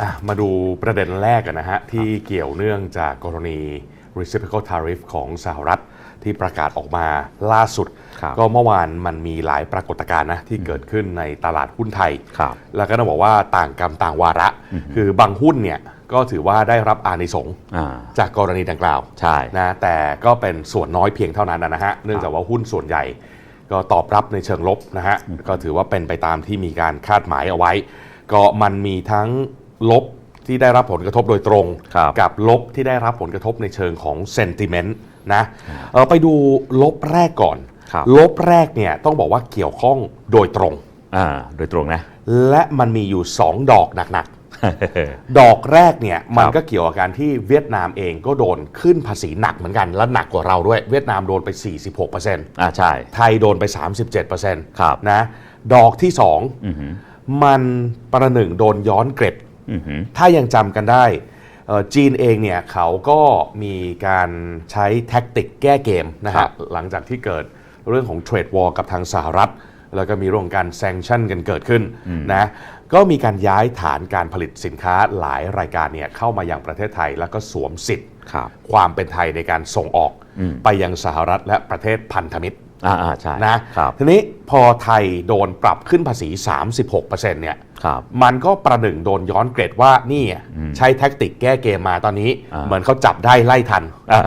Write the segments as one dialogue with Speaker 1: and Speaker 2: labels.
Speaker 1: อะมาดูประเด็นแรกกันนะฮะ ที่เกี่ยวเนื่องจากกรณี reciprocal tariff ของสหรัฐที่ประกาศออกมาล่าสุด
Speaker 2: ครับ
Speaker 1: ก็เมื่อวานมันมีหลายปรากฏการณ์นะที่เกิดขึ้นในตลาดหุ้นไทย
Speaker 2: ครับ
Speaker 1: แล้วก็ต้องบอกว่าต่างกรรมต่างวาระ คือบางหุ้นเนี่ยก็ถือว่าได้รับอานิสงส์
Speaker 2: อ่า
Speaker 1: จากกรณีดังกล่าว
Speaker 2: ใช่
Speaker 1: นะแต่ก็เป็นส่วนน้อยเพียงเท่านั้นนะฮะเนื่องจากว่าหุ้นส่วนใหญ่ ก็ตอบรับในเชิงลบนะฮะก็ถือว่าเป็นไปตามที่มีการคาดหมายเอาไว้ ก็มันมีทั้ง ลบที่ได้รับผลกระทบโดยตรง
Speaker 2: ครับ
Speaker 1: กับลบที่ได้รับผลกระทบในเชิงของเซนติเมนต์นะเออไปดูลบแรกก่อน
Speaker 2: ครับ
Speaker 1: ลบแรกเนี่ยต้องบอกว่าเกี่ยวข้องโดยตรง
Speaker 2: อ่า โดยตรงนะ
Speaker 1: และมันมีอยู่ 2 ดอกหนักๆ ดอกแรกเนี่ยมันก็เกี่ยวกับการที่เวียดนามเองก็โดนขึ้นภาษีหนักเหมือนกัน และหนักกว่าเราด้วย เวียดนามโดนไป 46%
Speaker 2: อ่า ใช่
Speaker 1: ไทยโดนไป 37%
Speaker 2: ครับ
Speaker 1: นะ ดอกที่
Speaker 2: อือหือ
Speaker 1: 2มันประหนึ่งโดนย้อนเกร็ด
Speaker 2: อือหือ
Speaker 1: ถ้ายังจำกันได้เอ่อจีนเองเนี่ยเขาก็มีการใช้แท็กติกแก้เกมนะ
Speaker 2: ครั
Speaker 1: ฮะ
Speaker 2: บ
Speaker 1: หลังจากที่เกิดเรื่องของเทรดวอลกับทางสหรัฐ แล้วก็มีเรื่องของการแซงชั่นกันเกิดขึ้นนะก็มีการย้ายฐานการผลิตสินค้าหลายรายการเนี่ยเข้ามายังประเทศไทย แล้วก็สวมสิทธิ์
Speaker 2: ครับ
Speaker 1: ความเป็นไทยในการส่งออกไปยังสหรัฐและประเทศพันธมิตร
Speaker 2: อ่าอ่าใช่
Speaker 1: นะครับทีนี้พอไทยโดนปรับขึ้นภาษี 36%เนี่ย
Speaker 2: ครับ
Speaker 1: มันก็ประหนึ่งโดนย้อนเกรดว่านี่ใช้แท็กติกแก้เกมมาตอนนี้
Speaker 2: อ่า
Speaker 1: เหมือนเขาจับได้ไล่ทัน
Speaker 2: อ่า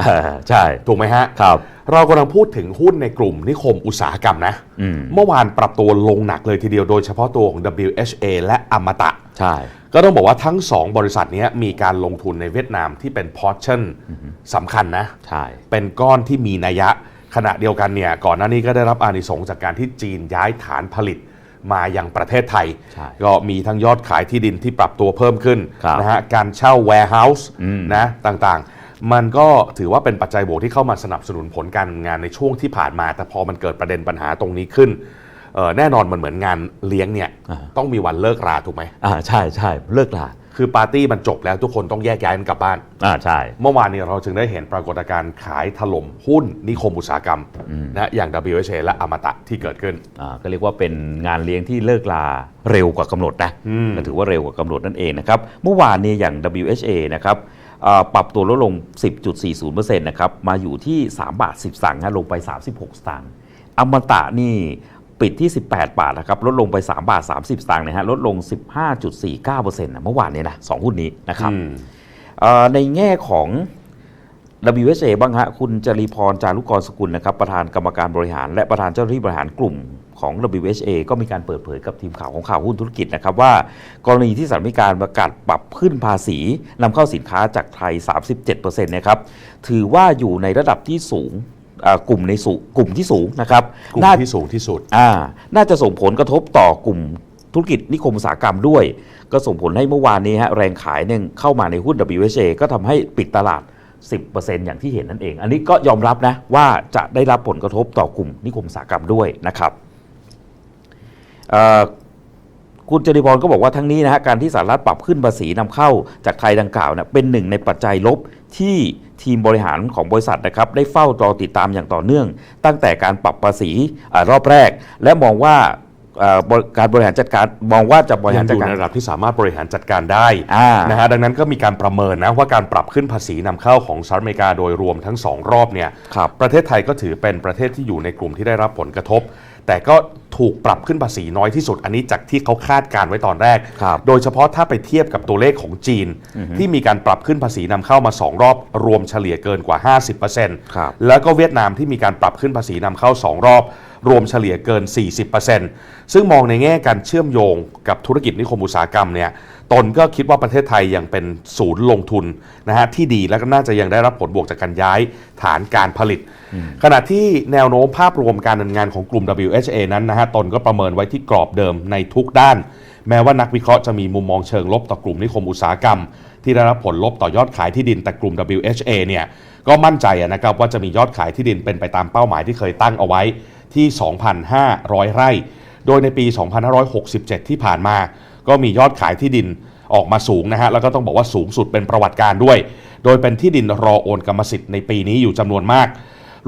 Speaker 2: ใช่
Speaker 1: ถูกไหมฮะ
Speaker 2: ครับ
Speaker 1: เรากำลังพูดถึงหุ้นในกลุ่มนิคมอุตสาหกรรมนะ
Speaker 2: อืม
Speaker 1: เมื่อวานปรับตัวลงหนักเลยทีเดียวโดยเฉพาะตัวของ WHA และอมตะ
Speaker 2: ใช่
Speaker 1: ก็ต้องบอกว่าทั้ง 2 บริษัทเนี้ยมีการลงทุนในเวียดนามที่เป็นพอร์ชั่นสำคัญนะ
Speaker 2: ใช่
Speaker 1: เป็นก้อนที่มีนัยยะ ขณะเดียวกันเนี่ยก่อนหน้านี้ก็ได้รับอานิสงส์จากการที่จีนย้ายฐานผลิตมายังประเทศไทย
Speaker 2: ใช่
Speaker 1: ก็มีทั้งยอดขายที่ดินที่ปรับตัวเพิ่มขึ้น
Speaker 2: ครับ
Speaker 1: นะฮะการเช่า warehouse
Speaker 2: อืม
Speaker 1: นะต่างๆ มันก็ถือว่าเป็นปัจจัยบวกที่เข้ามาสนับสนุนผลการงานในช่วงที่ผ่านมา แต่พอมันเกิดประเด็นปัญหาตรงนี้ขึ้นเอ่อ แน่นอนมันเหมือนงานเลี้ยงเนี่ยต้องมีวันเลิกราถูกไหม
Speaker 2: อ่าใช่ใช่เลิกลา
Speaker 1: คือปาร์ตี้มันจบแล้วทุกคนต้องแยกย้ายกันกลับบ้าน
Speaker 2: อ่าใช่
Speaker 1: เมื่อวานนี้เราจึงได้เห็นปรากฏการณ์ขายถล่มหุ้นนิคมอุตสาหกรรมนะอย่าง WHA และอมตะที่เกิดขึ้น
Speaker 2: อ่าก็เรียกว่าเป็นงานเลี้ยงที่เลิกลาเร็วกว่ากำหนดนะ
Speaker 1: อืม
Speaker 2: ก็ถือว่าเร็วกว่ากำหนดนั่นเองนะครับเมื่อวานนี้อย่าง WHA นะครับอ่าปรับตัวลดลง 10.40%นะครับมาอยู่ที่ 3 บาท 10สตางค์นะลงไป 36 สตางค์อมตะนี่ ปิดที่ 18 บาทนะครับลดลงไป 3 บาท 30 สตางค์นะฮะลดลง 15.49%นะเมื่อวานนี้นะสองหุ้นนี้นะครับ
Speaker 1: อืม
Speaker 2: เอ่อในแง่ของ WHA บ้างฮะคุณจรีพรจารุกรสกุลนะครับประธานกรรมการบริหาร และประธานเจ้าหน้าที่บริหารกลุ่มของ WHA ก็มีการเปิดเผยกับทีมข่าวของข่าวหุ้นธุรกิจนะครับว่ากรณีที่สหรัฐอเมริกาประกาศปรับขึ้นภาษีนำเข้าสินค้าจากไทย 37%นะครับถือว่าอยู่ในระดับที่สูงอ่า กลุ่มในสูงกลุ่มที่สูงนะครับ
Speaker 1: กลุ่ม
Speaker 2: น่า
Speaker 1: ที่สูงที่สุด
Speaker 2: อ่าน่าจะส่งผลกระทบต่อกลุ่มธุรกิจนิคมอุตสาหกรรมด้วย ก็ส่งผลให้เมื่อวานนี้ฮะแรงขายเนี่ยเข้ามาในหุ้น WHA ก็ทำให้ปิดตลาด 10%อย่างที่เห็นนั่นเอง อันนี้ก็ยอมรับนะว่าจะได้รับผลกระทบต่อกลุ่มนิคมอุตสาหกรรมด้วยนะครับเอ่อคุณจริพรก็บอกว่าทั้งนี้นะฮะการที่สหรัฐปรับขึ้นภาษีนำเข้าจากไทยดังกล่าวเนี่ยเป็นหนึ่งในปัจจัยลบที่ ทีมบริหารของบริษัทนะครับได้เฝ้ารอติดตามอย่างต่อเนื่อง ตั้งแต่การปรับภาษีอารอบแรก และมองว่าเอ่อบริการบริหารจัดการมองว่าจะบริ
Speaker 1: ยั
Speaker 2: หารง
Speaker 1: อ
Speaker 2: จัด
Speaker 1: ยู่
Speaker 2: การ
Speaker 1: ในระดับที่สามารถบริหารจัดการได้
Speaker 2: อ่า
Speaker 1: นะฮะดังนั้นก็มีการประเมินนะว่าการปรับขึ้นภาษีนำเข้าของสหรัฐอเมริกาโดยรวมทั้ง 2 รอบเนี่ย
Speaker 2: ครับ
Speaker 1: ประเทศไทยก็ถือเป็นประเทศที่อยู่ในกลุ่มที่ได้รับผลกระทบ แต่ก็ถูกปรับขึ้นภาษีน้อยที่สุด อันนี้จากที่เขาคาดการไว้ตอนแรก
Speaker 2: ครับ
Speaker 1: โดยเฉพาะถ้าไปเทียบกับตัวเลขของจีน ที่มีการปรับขึ้นภาษีนำเข้ามา 2 รอบ รวมเฉลี่ยเกินกว่า50%
Speaker 2: ครับ
Speaker 1: แล้วก็เวียดนามที่มีการปรับขึ้นภาษีนำเข้า 2 รอบ รวมเฉลี่ยเกิน 40%ซึ่งมองในแง่การเชื่อมโยงกับธุรกิจนิคมอุตสาหกรรมเนี่ย ตนก็คิดว่าประเทศไทยยังเป็นศูนย์ลงทุนนะฮะที่ดีและก็น่าจะยังได้รับผลบวกจากการย้ายฐานการผลิต ขณะที่แนวโน้มภาพรวมการดำเนินงานของกลุ่ม WHA นั้นนะฮะตนก็ประเมินไว้ที่กรอบเดิมในทุกด้าน แม้ว่านักวิเคราะห์จะมีมุมมองเชิงลบต่อกลุ่มนิคมอุตสาหกรรม ที่ได้รับผลลบต่อยอดขายที่ดินแต่กลุ่ม WHA เนี่ยก็มั่นใจอะนะครับว่าจะมียอดขายที่ดินเป็นไปตามเป้าหมายที่เคยตั้งเอาไว้ที่ 2,500 ไร่ โดยในปี 2567 ที่ผ่านมา ก็มียอดขายที่ดินออกมาสูงนะฮะแล้วก็ต้องบอกว่าสูงสุดเป็นประวัติการด้วย โดยเป็นที่ดินรอโอนกรรมสิทธิ์ในปีนี้อยู่จำนวนมาก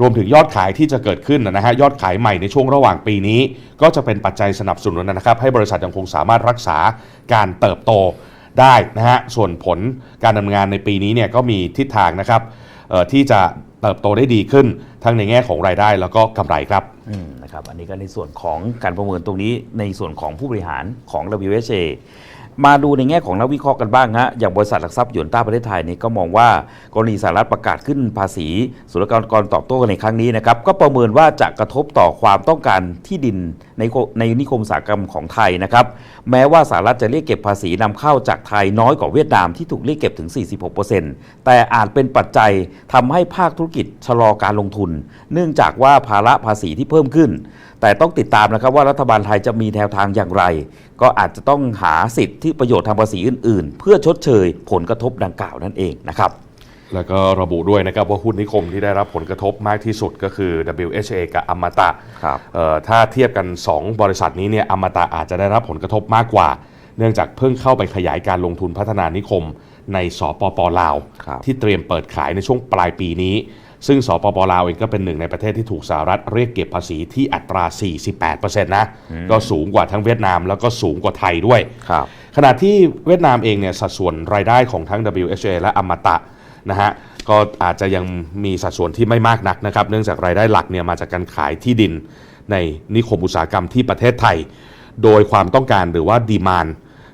Speaker 1: รวมถึงยอดขายที่จะเกิดขึ้นนะฮะยอดขายใหม่ในช่วงระหว่างปีนี้ ก็จะเป็นปัจจัยสนับสนุนนะครับ ให้บริษัทยังคงสามารถรักษาการเติบโตได้นะฮะส่วนผลการดำเนินงานในปีนี้เนี่ยก็มีทิศทางนะครับที่จะ เติบโตได้ดีขึ้น ทั้งในแง่ของรายได้แล้วก็กำไรครับ
Speaker 2: อืมนะครับอันนี้ก็ในส่วนของการประเมินตรงนี้ในส่วนของผู้บริหารของ WHA มาดูในแง่ของนักวิเคราะห์กันบ้างฮะอย่างบริษัทหลักทรัพย์หยวนต้าประเทศไทยนี่ก็มองว่ากรณีสหรัฐประกาศขึ้นภาษีศุลกากรตอบโต้กันในครั้งนี้นะครับก็ประเมินว่าจะกระทบต่อความต้องการที่ดินในในนิคมอุตสาหกรรมของไทยนะครับแม้ว่าสหรัฐจะเรียกเก็บภาษีนำเข้าจากไทยน้อยกว่าเวียดนามที่ถูกเรียกเก็บถึง 46%แต่อาจเป็นปัจจัยทำให้ภาคธุรกิจชะลอการลงทุน เนื่องจากว่าภาระภาษีที่เพิ่มขึ้น แต่ต้องติดตามนะครับว่ารัฐบาลไทยจะมีแนวทางอย่างไร ก็อาจจะต้องหาสิทธิประโยชน์ทางภาษีอื่น ๆ เพื่อชดเชยผลกระทบดังกล่าวนั่นเองนะครับ
Speaker 1: แล้วก็ระบุด้วยนะครับว่าหุ้นนิคมที่ได้รับผลกระทบมากที่สุดก็คือ WHA กับอมตะ
Speaker 2: ครับ
Speaker 1: เอ่อถ้าเทียบกัน 2 บริษัทนี้เนี่ยอมตะอาจจะได้รับผลกระทบมากกว่า เนื่องจากเพิ่งเข้าไปขยายการลงทุนพัฒนานิคมในสปปลาว
Speaker 2: ครับ
Speaker 1: ที่เตรียมเปิดขายในช่วงปลายปีนี้ ซึ่งสปปลาวเองก็เป็นหนึ่งในประเทศที่ถูกสหรัฐเรียกเก็บภาษีที่อัตรา 48%นะก็สูงกว่าทั้งเวียดนาม แล้วก็สูงกว่าไทยด้วย
Speaker 2: ครับ
Speaker 1: ขณะที่เวียดนามเองเนี่ยสัดส่วนรายได้ของทั้ง WHA และอมตะนะฮะก็อาจจะยังมีสัดส่วนที่ไม่มากนักนะครับ เนื่องจากรายได้หลักเนี่ยมาจากการขายที่ดินในนิคมอุตสาหกรรมที่ประเทศไทย โดยความต้องการหรือว่าดีมาน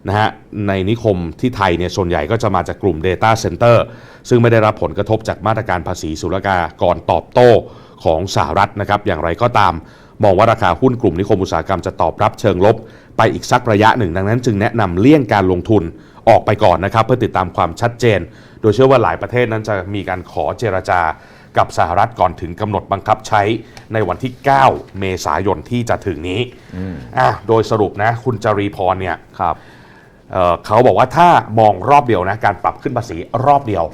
Speaker 1: นะฮะในนิคมที่ไทยเนี่ยส่วนใหญ่ก็จะมาจากกลุ่ม Data Center ซึ่งไม่ได้รับผลกระทบจากมาตรการภาษีศุลกากรตอบโต้ของสหรัฐนะครับ อย่างไรก็ตามมองว่าราคาหุ้นกลุ่มนิคมอุตสาหกรรมจะตอบรับเชิงลบ ไปอีกสักระยะหนึ่งดังนั้น จึงแนะนำเลี่ยงการลงทุนออกไปก่อนนะครับ เพื่อติดตามความชัดเจน โดยเชื่อว่าหลายประเทศนั้นจะมีการขอเจรจากับสหรัฐก่อนถึงกำหนดบังคับใช้ในวันที่ 9 เมษายนที่จะถึงนี้อะโดยสรุปนะคุณจรีพรเนี่ย
Speaker 2: ครับ
Speaker 1: เอ่อเขาบอกว่าถ้ามองรอบเดียวนะการปรับขึ้นภาษีรอบเดียว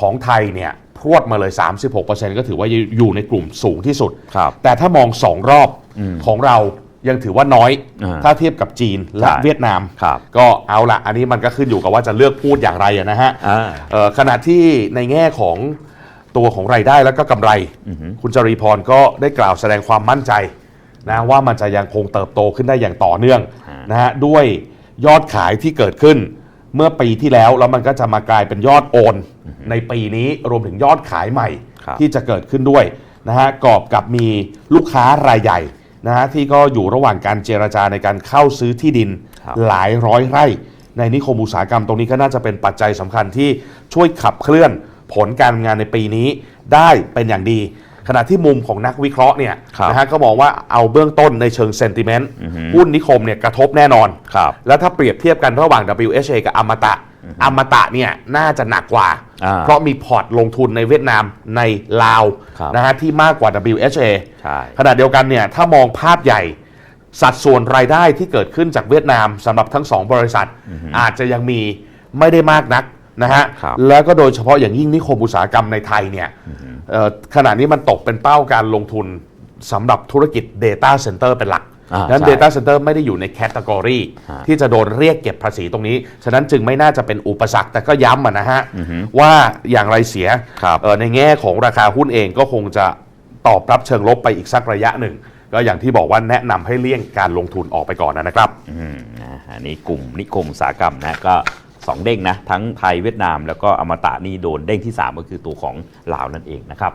Speaker 1: ของไทยเนี่ยพรวดมาเลย 36%ก็ถือว่าอยู่ในกลุ่มสูงที่สุด
Speaker 2: ครับ
Speaker 1: แต่ถ้ามอง2รอบของเรายังถือว่าน้อย
Speaker 2: อ่า
Speaker 1: ถ้าเทียบกับจีนและ
Speaker 2: ใช่
Speaker 1: เวียดนาม
Speaker 2: ครับ
Speaker 1: ก็เอาละอันนี้มันก็ขึ้นอยู่กับว่าจะเลือกพูดอย่างไรอะนะฮะ
Speaker 2: อ่า
Speaker 1: เอ่อขณะที่ในแง่ของตัวของรายได้แล้วก็กำไร คุณจรีพรก็ได้กล่าวแสดงความมั่นใจนะว่ามันจะยังคงเติบโตขึ้นได้อย่างต่อเนื่อง
Speaker 2: ฮะ
Speaker 1: นะฮะด้วย ยอดขายที่เกิดขึ้น เมื่อปีที่แล้วแล้วมันก็จะมากลายเป็นยอดโอน ในปีนี้รวมถึงยอดขายใหม่
Speaker 2: ครับ
Speaker 1: ที่จะเกิดขึ้นด้วยนะฮะกอบกับมีลูกค้ารายใหญ่นะฮะที่ก็อยู่ระหว่างการเจรจาในการเข้าซื้อที่ดิน
Speaker 2: ครับ
Speaker 1: หลายร้อยไร่ ในนิคมอุตสาหกรรมตรงนี้ก็น่าจะเป็นปัจจัยสำคัญที่ช่วยขับเคลื่อนผลการงานในปีนี้ได้เป็นอย่างดี ขณะที่มุมของนักวิเคราะห์เนี่ย
Speaker 2: ครับ
Speaker 1: นะฮะก็มองว่าเอาเบื้องต้นในเชิงเซนติเมนต์หุ้นนิคมเนี่ยกระทบแน่นอน
Speaker 2: ครับ
Speaker 1: แล้วถ้าเปรียบเทียบกันระหว่าง WHA กับอมตะอมตะเนี่ยน่าจะหนักกว่า
Speaker 2: อ่า
Speaker 1: เพราะมีพอร์ตลงทุนในเวียดนามในลาว
Speaker 2: ครับ
Speaker 1: นะฮะที่มากกว่า WHA
Speaker 2: ใช่
Speaker 1: ขณะเดียวกันเนี่ยถ้ามองภาพใหญ่ สัดส่วนรายได้ที่เกิดขึ้นจากเวียดนามสำหรับทั้งสองบริษัท อาจจะยังมีไม่ได้มากนักนะฮะ
Speaker 2: ครับ
Speaker 1: แล้วก็โดยเฉพาะอย่างยิ่งนิคมอุตสาหกรรมในไทยเนี่ยเอ่อ ขณะนี้มันตกเป็นเป้าการลงทุนสำหรับธุรกิจ Data Center เป็นหลัก
Speaker 2: อ่า
Speaker 1: นั้น
Speaker 2: ใช่
Speaker 1: Data Center ไม่ได้อยู่ในแคตตากรี
Speaker 2: ฮะ
Speaker 1: ที่จะโดนเรียกเก็บภาษีตรงนี้ ฉะนั้นจึงไม่น่าจะเป็นอุปสรรคแต่ก็ย้ำอะนะฮะ ว่าอย่างไรเสีย
Speaker 2: ครับ
Speaker 1: เอ่อในแง่ของราคาหุ้นเองก็คงจะตอบรับเชิงลบไปอีกสักระยะหนึ่ง ก็อย่างที่บอกว่าแนะนำให้เลี่ยงการลงทุนออกไปก่อนนะครับ
Speaker 2: อืมนะอันนี้กลุ่มนิคมอุตสาหกรรมนะก็ สองเด้งนะทั้งไทยเวียดนาม แล้วก็อมตะนี่โดนเด้งที่ 3 ก็คือตัวของลาวนั่นเองนะครับ